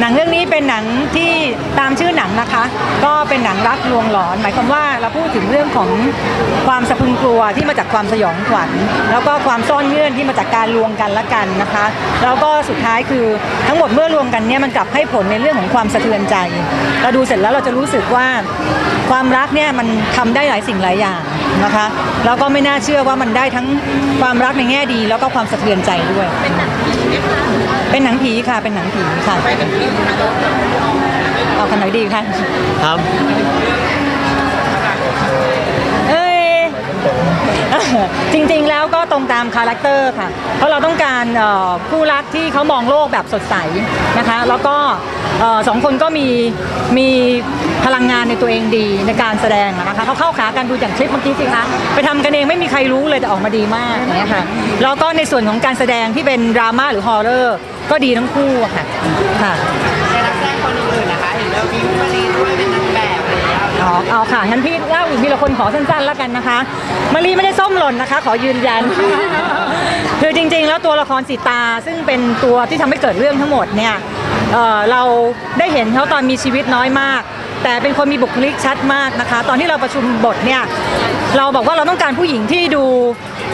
หนังเรื่องนี้เป็นหนังที่ตามชื่อหนังนะคะ ก็เป็นหนังรักลวงหลอน หมายความว่าเราพูดถึงเรื่องของความสะพึงกลัวที่มาจากความสยองขวัญ แล้วก็ความซ่อนเงื่อนที่มาจากการลวงกันละกันนะคะ แล้วก็สุดท้ายคือทั้งหมดเมื่อรวมกันเนี่ยมันกลับให้ผลในเรื่องของความสะเทือนใจ เราดูเสร็จแล้วเราจะรู้สึกว่าความรักเนี่ยมันทำได้หลายสิ่งหลายอย่าง นะคะแล้วก็ไม่น่าเชื่อว่ามันได้ทั้งความรักในแง่ดี แล้วก็ความสะเทือนใจด้วย เป็นหนังผีค่ะเป็นหนังผีค่ะเอาคันไหนดีคะครับเอ้ยจริงๆแล้วก็ ตรงตามคาแรคเตอร์ค่ะ เพราะเราต้องการเอ่อคู่รักที่เขามองโลกแบบสดใสนะคะ แล้วก็สองคนก็มีมีพลังงานในตัวเองดีในการแสดงนะคะเขาเข้าขากันดูอย่างคลิปเมื่อกี้สิคะไปทำกันเองไม่มีใครรู้เลยแต่ออกมาดีมากอย่างเงี้ยค่ะแล้วก็ในส่วนของการแสดงที่เป็นดราม่าหรือฮอร์เรอร์ก็ดีทั้งคู่ค่ะค่ะในนักแสดงคนอื่นๆนะคะ อ๋อค่ะงั้นพี่เล่าอีกทีละคนขอสั้นๆแล้วกันนะคะมารีไม่ได้ส้มหล่นนะคะ ขอยืนยัน คือจริงๆ แล้วตัวละครสีตาซึ่งเป็นตัวที่ทำให้เกิดเรื่องทั้งหมดเนี่ยเเราได้เห็นเขาตอนมีชีวิตน้อยมาก แต่เป็นคนมีบุคลิกชัดมากนะคะ ตอนที่เราประชุมบทเนี่ยเราบอกว่าเราต้องการผู้หญิงที่ดู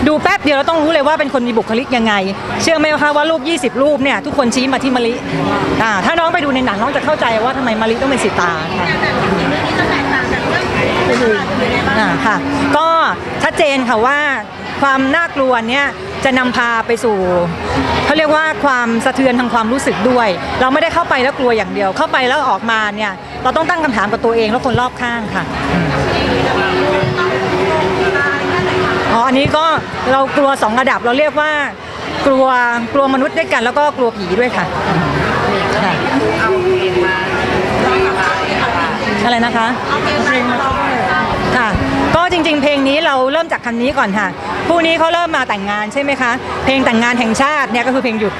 ดูแป๊บเดียวเราต้องรู้เลยว่าเป็นคนมีบุคลิกยังไง เชื่อไหมคะว่ารูป 20 รูปเนี่ยทุกคนชี้มาที่มะลิถ้าน้องไปดูในหนังน้องจะเข้าใจว่าทำไมมะลิต้องเป็นสีตาค่ะอ่า ค่ะ ก็ชัดเจนค่ะว่าความน่ากลัวเนี้ยจะนำพาไปสู่เขาเรียกว่าความสะเทือนทางความรู้สึกด้วย เราไม่ได้เข้าไปแล้วกลัวอย่างเดียว เข้าไปแล้วออกมาเนี่ยเราต้องตั้งคำถามกับตัวเองและคนรอบข้างค่ะอ๋ออันนี้ก็เรากลัวสองระดับเราเรียกว่ากลัวกลัวมนุษย์ด้วยกัน แล้วก็กลัวผีด้วยค่ะค่ะเอาเพลงมาร้องมาค่ะอะไรนะคะค่ะก็จ ริง ๆ เพลงนี้เราเริ่มจากคำนี้ก่อนค่ะ คู่นี้เขาเริ่มมาแต่งงานใช่ไหมคะ เพลงแต่งงานแห่งชาติเนี่ยก็คือเพลงหยุด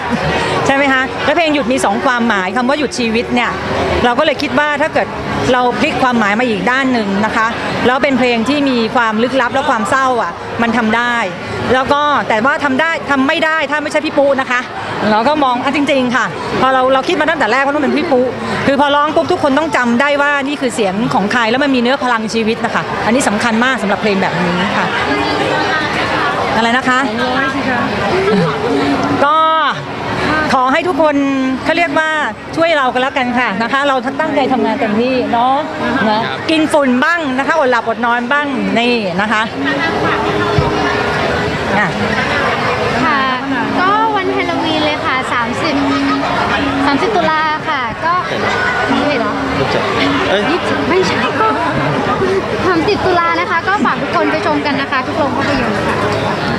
ใช่ไหมคะแล้วเพลงหยุดมีสองความหมายคำว่าหยุดชีวิตเนี่ยเราก็เลยคิดว่าถ้าเกิดเราพลิกความหมายมาอีกด้านหนึ่งนะคะแล้วเป็นเพลงที่มีความลึกลับและความเศร้าอะมันทำได้ แล้วก็แต่ว่าทำได้ทำไม่ได้ถ้าไม่ใช่พี่ปูนะคะ เราก็มองอจริง ๆ ค่ะ พอเราเราคิดมาตั้งแต่แรกว่าต้องเป็นพี่ปูคือพอร้องปุ๊บทุกคนต้องจำได้ว่านี่คือเสียงของใครแล้วมันมีเนื้อพลังชีวิตนะคะ อันนี้สำคัญมากสำหรับเพลงแบบนี้ค่ะ อะไรนะคะก็ขอให้ทุกคนเขาเรียกว่าช่วยเรากันแล้วกันค่ะนะคะ เราตั้งใจทำงานเต็มที่เนาะนะกินฝุ่นบ้างนะคะอดหลับอดนอนบ้างนี่นะคะอะค่ะก็วันฮาโลวีนเลยค่ะ 30 30 ตุลาค่ะ ก็นี่เลยเหรอเอ้ยยี่สิบไม่ใช่ก็ ทำตุลานะคะ ก็ฝากทุกคนไปชมกันนะคะ ทุกโรงภาพยนตร์ค่ะ